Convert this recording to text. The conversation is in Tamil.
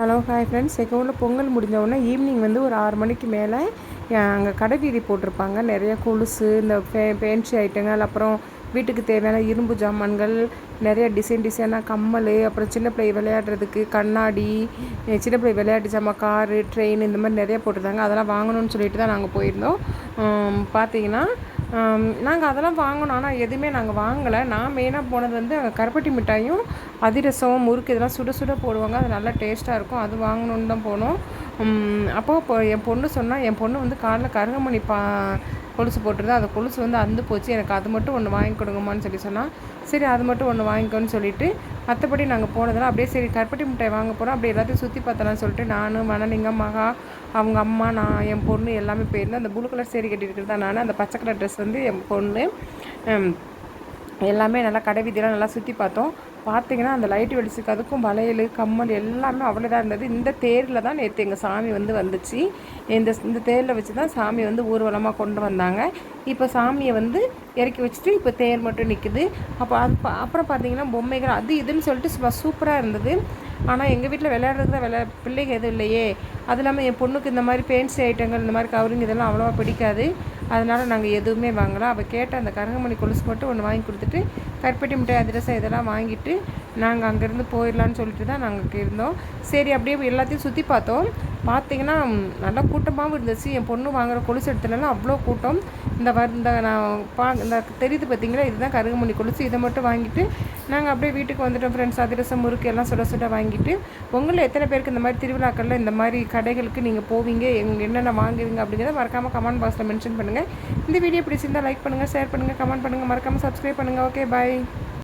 ஹலோ ஹாய் ஃப்ரெண்ட்ஸ் எங்கள் ஊரில் பொங்கல் முடிஞ்சவுடனே ஈவினிங் வந்து ஒரு ஆறு மணிக்கு மேலே அங்கே கடை வீதி போட்டிருப்பாங்க. நிறைய கொலுசு இந்த ஃபே பேன்சி ஐட்டங்கள் அப்புறம் வீட்டுக்கு தேவையான இரும்பு ஜாமான்கள் நிறைய டிசைன் டிசைனாக கம்மல் அப்புறம் சின்ன பிள்ளை விளையாடுறதுக்கு கண்ணாடி சின்ன பிள்ளை விளையாட்டு ஜாமான் காரு ட்ரெயின் இந்த மாதிரி நிறைய போட்டிருந்தாங்க. அதெல்லாம் வாங்கணும்னு சொல்லிட்டு தான் நாங்கள் போயிருந்தோம். பார்த்தீங்கன்னா நாங்கள் அதெல்லாம் வாங்கினோம் ஆனால் எதுவுமே நாங்கள் வாங்கலை. நான் மெயினாக போனது வந்து அங்கே கருப்பட்டி மிட்டாயும் அதிரசம் முறுக்கு இதெல்லாம் சுட சுட போடுவாங்க. அது நல்லா டேஸ்ட்டாக இருக்கும். அது வாங்கணுன்னு தான் போனோம். அப்போது இப்போ என் பொண்ணு சொன்னால் என் பொண்ணு வந்து காலைல கருகமணி பா கொலுசு போட்டிருந்தா அந்த கொலுசு வந்து அந்து போச்சு. எனக்கு அது மட்டும் ஒன்று வாங்கி கொடுங்கம்மான்னு சொல்லி சொன்னால் சரி அது மட்டும் ஒன்று வாங்கிக்கோன்னு சொல்லிவிட்டு மற்றபடி நாங்கள் போனதெல்லாம் அப்படியே சரி கருப்பட்டி மிட்டாய் வாங்க போகிறோம் அப்படியே எல்லாத்தையும் சுற்றி பார்த்தலாம்னு சொல்லிட்டு நான் மணலிங்கம் மகா அவங்க அம்மா நான் என் பொண்ணு எல்லாமே போயிருந்தேன் அந்த ப்ளூ கலர் சேரி கட்டியிருக்கிறது தான் நான். அந்த பச்சை கலர் ட்ரெஸ் வந்து என் பொண்ணு எல்லாமே நல்லா கடை வீதியெல்லாம் நல்லா சுற்றி பார்த்தோம். பார்த்தீங்கன்னா அந்த லைட் வெளிச்சுக்கு அதுக்கும் வளையல் கம்மல் எல்லாமே அவ்வளோதான் இருந்தது. இந்த தேரில் தான் நேற்று எங்கள் சாமி வந்து வந்துச்சு. இந்த இந்த தேரில் வச்சு தான் சாமி வந்து ஊர்வலமாக கொண்டு வந்தாங்க. இப்போ சாமியை வந்து இறக்கி வச்சுட்டு இப்போ தேர் மட்டும் நிற்குது அப்போ அது அப்புறம் பார்த்தீங்கன்னா பொம்மைகள் அது இதுன்னு சொல்லிட்டு சூப்பராக இருந்தது. ஆனால் எங்கள் வீட்டில் விளையாடுறது தான் விளையா பிள்ளைங்க எதுவும் இல்லையே. அது இல்லாமல் என் பொண்ணுக்கு இந்த மாதிரி பெயிண்ட்ஸ் ஐட்டங்கள் இந்த மாதிரி கவரிங் இதெல்லாம் அவ்வளோவா பிடிக்காது. அதனால் நாங்கள் எதுவுமே வாங்கலாம் அவள் கேட்ட அந்த கரகமணி கொலுசு மட்டும் ஒன்று வாங்கி கொடுத்துட்டு கருப்பட்டி மிட்டாய் அதிரசம் இதெல்லாம் வாங்கிட்டு நாங்கள் அங்கேருந்து போயிடலான்னு சொல்லிட்டு தான் நாங்கள் இருந்தோம். சரி அப்படியே எல்லாத்தையும் சுற்றி பார்த்தோம். பார்த்தீங்கன்னா நல்லா கூட்டமாகவும் இருந்துச்சு. என் பொண்ணு வாங்குகிற கொலுசு இடத்துலலாம் அவ்வளோ கூட்டம். இந்த வர் இந்த நான் பா இந்த தெரியுது பார்த்தீங்களா இதுதான் கருகமணி கொலுசு. இதை மட்டும் வாங்கிட்டு நாங்கள் அப்படியே வீட்டுக்கு வந்துட்டோம் ஃப்ரெண்ட்ஸ் அதிரசம் முறுக்கு எல்லாம் சுட சுட வாங்கிட்டு உங்களில் எத்தனை பேருக்கு இந்த மாதிரி திருவிழாக்களில் இந்த மாதிரி கடைகளுக்கு நீங்கள் போவீங்க? எங்க என்னென்ன வாங்குவீங்க அப்படிங்கிறத மறக்காமல் கமெண்ட் பாக்ஸில் மென்ஷன் பண்ணுங்கள் இந்த வீடியோ பிடிச்சிருந்தால் லைக் பண்ணுங்கள் ஷேர் பண்ணுங்கள் கமெண்ட் பண்ணுங்கள் மறக்காமல் சப்ஸ்கிரைப் பண்ணுங்கள் ஓகே பாய்